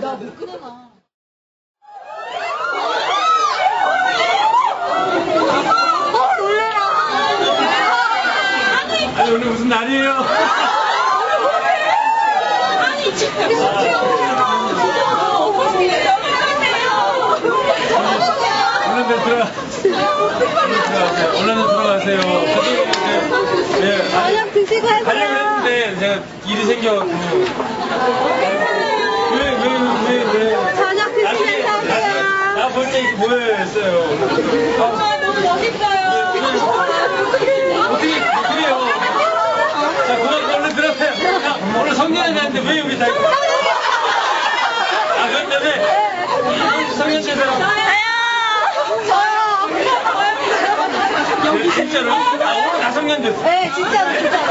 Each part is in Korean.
나못 끊어놔. 아니 오늘 무슨 날이에요? 아니 지금 들어가세요. 얼른 들어가세요. 예. 저녁 드시고 하세요. 했는데 제가 일이 생겨갖고. 왜, 왜, 왜, 왜. 저녁 드시면서 하세요. 나볼 때 이거 뭐예요? 했어요. 아, 너무 멋있어요. 어떻게, 어떻게 해요? 자, 그만 얼른 들어가세요. 자, 오늘 성년회 나는데 왜 여기 다 있고. 아, 그것 때문에? 성년 제대로. 저요. 진짜로? 아, 나성년 됐어. 네, 진짜로, 진짜로.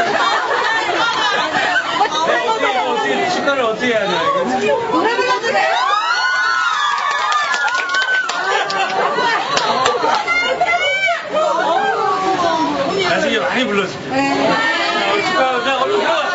네, 어떻게, 어떻게, 축하를 어떻게 해야 되나, 이거. 노래 불러주세요. 나중에 많이 불러줄게. 네. 자, 축하, 자, 얼른 들어가.